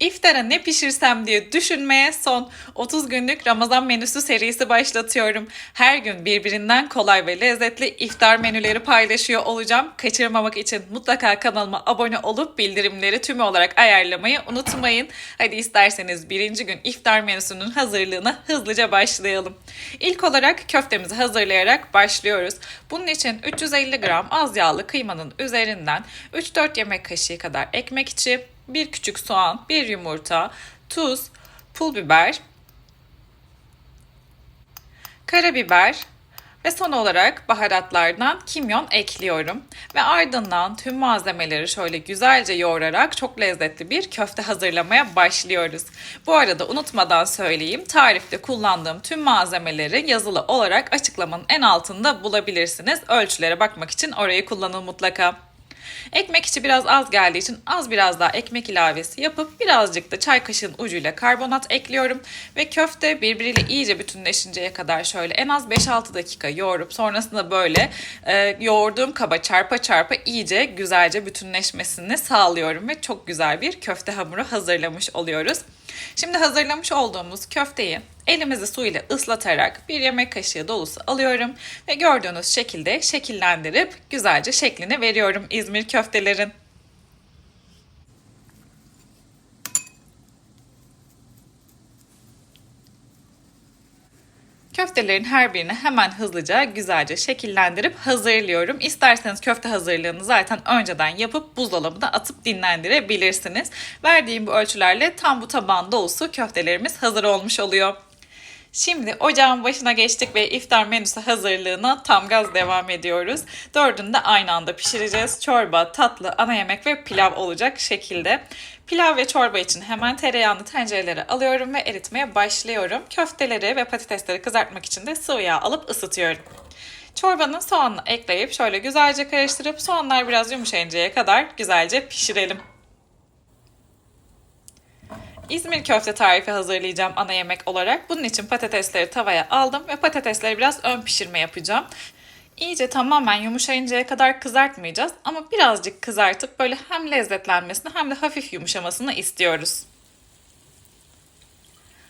İftara ne pişirsem diye düşünmeye son 30 günlük Ramazan menüsü serisi başlatıyorum. Her gün birbirinden kolay ve lezzetli iftar menüleri paylaşıyor olacağım. Kaçırmamak için mutlaka kanalıma abone olup bildirimleri tümü olarak ayarlamayı unutmayın. Hadi isterseniz birinci gün iftar menüsünün hazırlığına hızlıca başlayalım. İlk olarak köftemizi hazırlayarak başlıyoruz. Bunun için 350 gram az yağlı kıymanın üzerinden 3-4 yemek kaşığı kadar ekmek içi, bir küçük soğan, bir yumurta, tuz, pul biber, karabiber ve son olarak baharatlardan kimyon ekliyorum. Ve ardından tüm malzemeleri şöyle güzelce yoğurarak çok lezzetli bir köfte hazırlamaya başlıyoruz. Bu arada unutmadan söyleyeyim tarifte kullandığım tüm malzemeleri yazılı olarak açıklamanın en altında bulabilirsiniz. Ölçülere bakmak için orayı kullanın mutlaka. Ekmek içi biraz az geldiği için az biraz daha ekmek ilavesi yapıp birazcık da çay kaşığının ucuyla karbonat ekliyorum. Ve köfte birbiriyle iyice bütünleşinceye kadar şöyle en az 5-6 dakika yoğurup sonrasında böyle e, yoğurduğum kaba çarpa çarpa iyice güzelce bütünleşmesini sağlıyorum. Ve çok güzel bir köfte hamuru hazırlamış oluyoruz. Şimdi hazırlamış olduğumuz köfteyi elimizi su ile ıslatarak bir yemek kaşığı dolusu alıyorum ve gördüğünüz şekilde şekillendirip güzelce şeklini veriyorum İzmir köftelerin. Köftelerin her birini hemen hızlıca güzelce şekillendirip hazırlıyorum. İsterseniz köfte hazırlığını zaten önceden yapıp buzdolabına atıp dinlendirebilirsiniz. Verdiğim bu ölçülerle tam bu taban dolusu köftelerimiz hazır olmuş oluyor. Şimdi ocağın başına geçtik ve iftar menüsü hazırlığına tam gaz devam ediyoruz. Dördünü de aynı anda pişireceğiz. Çorba, tatlı, ana yemek ve pilav olacak şekilde. Pilav ve çorba için hemen tereyağını tencerelere alıyorum ve eritmeye başlıyorum. Köfteleri ve patatesleri kızartmak için de sıvı yağ alıp ısıtıyorum. Çorbanın soğanını ekleyip şöyle güzelce karıştırıp soğanlar biraz yumuşayıncaya kadar güzelce pişirelim. İzmir köfte tarifi hazırlayacağım ana yemek olarak. Bunun için patatesleri tavaya aldım ve patatesleri biraz ön pişirme yapacağım. İyice tamamen yumuşayıncaya kadar kızartmayacağız ama birazcık kızartıp böyle hem lezzetlenmesini hem de hafif yumuşamasını istiyoruz.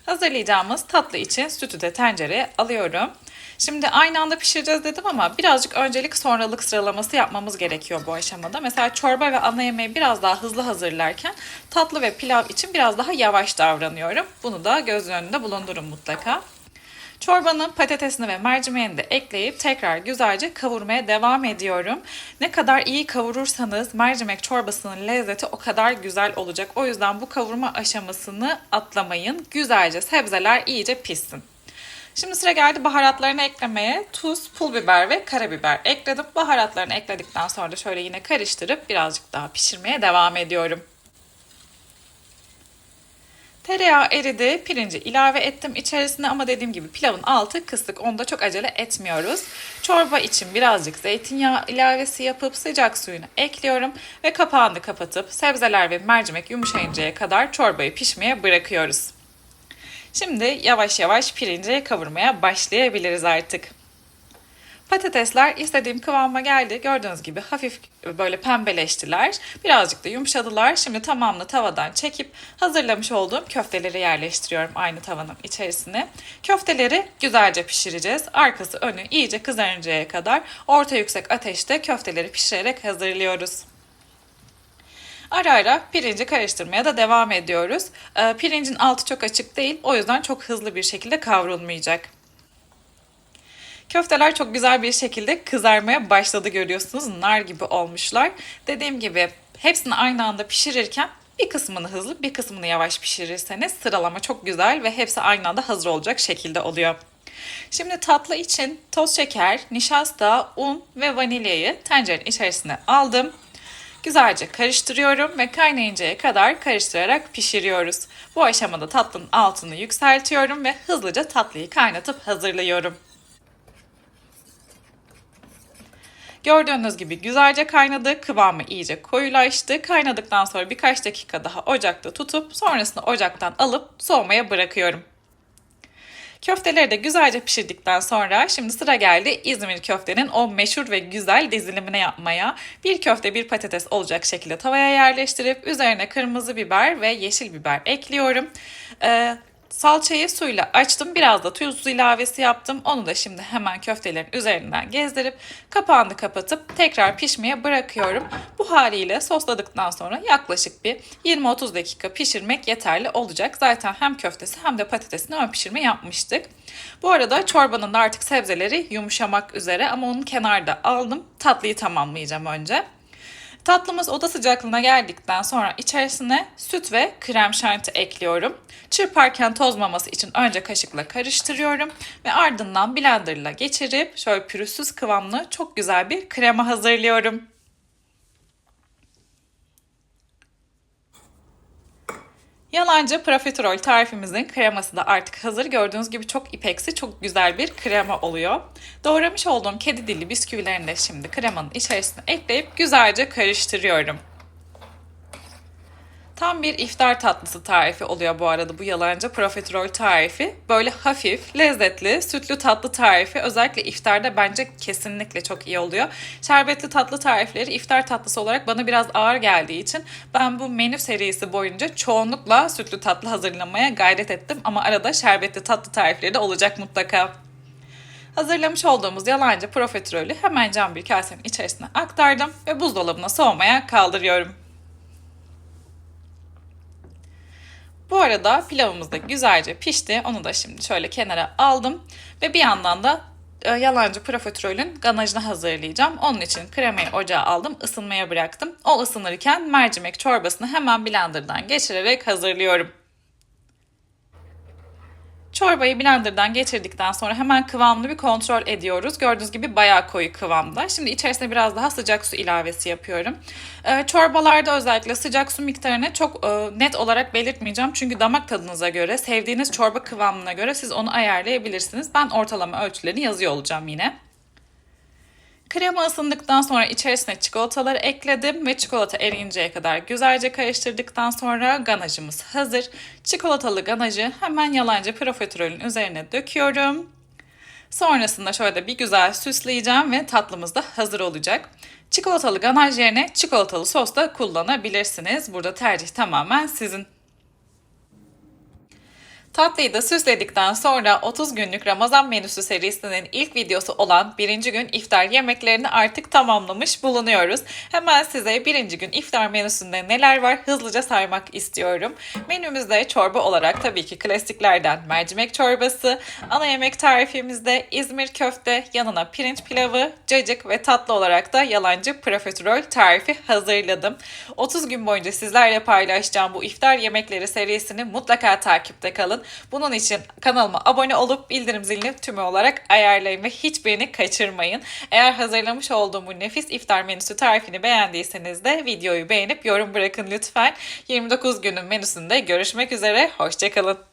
Hazırlayacağımız tatlı için sütü de tencereye alıyorum. Şimdi aynı anda pişireceğiz dedim ama birazcık öncelik sonralık sıralaması yapmamız gerekiyor bu aşamada. Mesela çorba ve ana yemeği biraz daha hızlı hazırlarken tatlı ve pilav için biraz daha yavaş davranıyorum. Bunu da göz önünde bulundurun mutlaka. Çorbanın patatesini ve mercimeğini de ekleyip tekrar güzelce kavurmaya devam ediyorum. Ne kadar iyi kavurursanız mercimek çorbasının lezzeti o kadar güzel olacak. O yüzden bu kavurma aşamasını atlamayın. Güzelce sebzeler iyice pişsin. Şimdi sıra geldi baharatlarını eklemeye. Tuz, pul biber ve karabiber ekledim. Baharatlarını ekledikten sonra şöyle yine karıştırıp birazcık daha pişirmeye devam ediyorum. Tereyağı eridi, pirinci ilave ettim içerisine ama dediğim gibi pilavın altı kısık. Onda çok acele etmiyoruz. Çorba için birazcık zeytinyağı ilavesi yapıp sıcak suyunu ekliyorum ve kapağını kapatıp sebzeler ve mercimek yumuşayıncaya kadar çorbayı pişmeye bırakıyoruz. Şimdi yavaş yavaş pirinci kavurmaya başlayabiliriz artık. Patatesler istediğim kıvama geldi. Gördüğünüz gibi hafif böyle pembeleştiler. Birazcık da yumuşadılar. Şimdi tamamını tavadan çekip hazırlamış olduğum köfteleri yerleştiriyorum aynı tavanın içerisine. Köfteleri güzelce pişireceğiz. Arkası önü iyice kızarıncaya kadar orta yüksek ateşte köfteleri pişirerek hazırlıyoruz. Ara ara pirinci karıştırmaya da devam ediyoruz. Ee, pirincin altı çok açık değil. O yüzden çok hızlı bir şekilde kavrulmayacak. Köfteler çok güzel bir şekilde kızarmaya başladı görüyorsunuz. Nar gibi olmuşlar. Dediğim gibi hepsini aynı anda pişirirken bir kısmını hızlı bir kısmını yavaş pişirirseniz sıralama çok güzel ve hepsi aynı anda hazır olacak şekilde oluyor. Şimdi tatlı için toz şeker, nişasta, un ve vanilyayı tencerenin içerisine aldım. Güzelce karıştırıyorum ve kaynayıncaya kadar karıştırarak pişiriyoruz. Bu aşamada tatlının altını yükseltiyorum ve hızlıca tatlıyı kaynatıp hazırlıyorum. Gördüğünüz gibi güzelce kaynadı, kıvamı iyice koyulaştı. Kaynadıktan sonra birkaç dakika daha ocakta tutup sonrasında ocaktan alıp soğumaya bırakıyorum. Köfteleri de güzelce pişirdikten sonra şimdi sıra geldi İzmir köftenin o meşhur ve güzel dizilimine yapmaya. Bir köfte bir patates olacak şekilde tavaya yerleştirip üzerine kırmızı biber ve yeşil biber ekliyorum. Ee, Salçayı suyla açtım. Biraz da tuz ilavesi yaptım. Onu da şimdi hemen köftelerin üzerinden gezdirip kapağını kapatıp tekrar pişmeye bırakıyorum. Bu haliyle sosladıktan sonra yaklaşık bir 20-30 dakika pişirmek yeterli olacak. Zaten hem köftesi hem de patatesini ön pişirme yapmıştık. Bu arada çorbanın da artık sebzeleri yumuşamak üzere ama onu kenarda aldım. Tatlıyı tamamlayacağım önce. Tatlımız oda sıcaklığına geldikten sonra içerisine süt ve krem şanti ekliyorum. Çırparken tozmaması için önce kaşıkla karıştırıyorum ve ardından blenderla geçirip şöyle pürüzsüz kıvamlı çok güzel bir krema hazırlıyorum. Yalancı profiterol tarifimizin kreması da artık hazır. Gördüğünüz gibi çok ipeksi, çok güzel bir krema oluyor. Doğramış olduğum kedi dili bisküvilerini de şimdi kremanın içerisine ekleyip güzelce karıştırıyorum. Tam bir iftar tatlısı tarifi oluyor bu arada bu yalancı profiterol tarifi. Böyle hafif, lezzetli, sütlü tatlı tarifi özellikle iftarda bence kesinlikle çok iyi oluyor. Şerbetli tatlı tarifleri iftar tatlısı olarak bana biraz ağır geldiği için ben bu menü serisi boyunca çoğunlukla sütlü tatlı hazırlamaya gayret ettim. Ama arada şerbetli tatlı tarifleri de olacak mutlaka. Hazırlamış olduğumuz yalancı profiterolü hemen cam bir kasenin içerisine aktardım ve buzdolabına soğumaya kaldırıyorum. Bu arada pilavımız da güzelce pişti. Onu da şimdi şöyle kenara aldım. Ve bir yandan da e, yalancı profiterolün ganajını hazırlayacağım. Onun için kremayı ocağa aldım, ısınmaya bıraktım. O ısınırken mercimek çorbasını hemen blenderdan geçirerek hazırlıyorum. Çorbayı blenderdan geçirdikten sonra hemen kıvamını bir kontrol ediyoruz. Gördüğünüz gibi bayağı koyu kıvamda. Şimdi içerisine biraz daha sıcak su ilavesi yapıyorum. Ee, çorbalarda özellikle sıcak su miktarını çok e, net olarak belirtmeyeceğim. Çünkü damak tadınıza göre, sevdiğiniz çorba kıvamına göre siz onu ayarlayabilirsiniz. Ben ortalama ölçülerini yazıyor olacağım yine. Krema ısındıktan sonra içerisine çikolataları ekledim ve çikolata eriyinceye kadar güzelce karıştırdıktan sonra ganajımız hazır. Çikolatalı ganajı hemen yalancı profiterolün üzerine döküyorum. Sonrasında şöyle bir güzel süsleyeceğim ve tatlımız da hazır olacak. Çikolatalı ganaj yerine çikolatalı sos da kullanabilirsiniz. Burada tercih tamamen sizin. Tatlıyı da süsledikten sonra 30 günlük Ramazan menüsü serisinin ilk videosu olan birinci gün iftar yemeklerini artık tamamlamış bulunuyoruz. Hemen size birinci gün iftar menüsünde neler var hızlıca saymak istiyorum. Menümüzde çorba olarak tabii ki klasiklerden mercimek çorbası, ana yemek tarifimizde İzmir köfte, yanına pirinç pilavı, cacık ve tatlı olarak da yalancı profiterol tarifi hazırladım. 30 gün boyunca sizlerle paylaşacağım bu iftar yemekleri serisini mutlaka takipte kalın. Bunun için kanalıma abone olup bildirim zilini tümü olarak ayarlayın ve hiçbirini kaçırmayın. Eğer hazırlamış olduğum bu nefis iftar menüsü tarifini beğendiyseniz de videoyu beğenip yorum bırakın lütfen. 29 günün menüsünde görüşmek üzere. Hoşçakalın.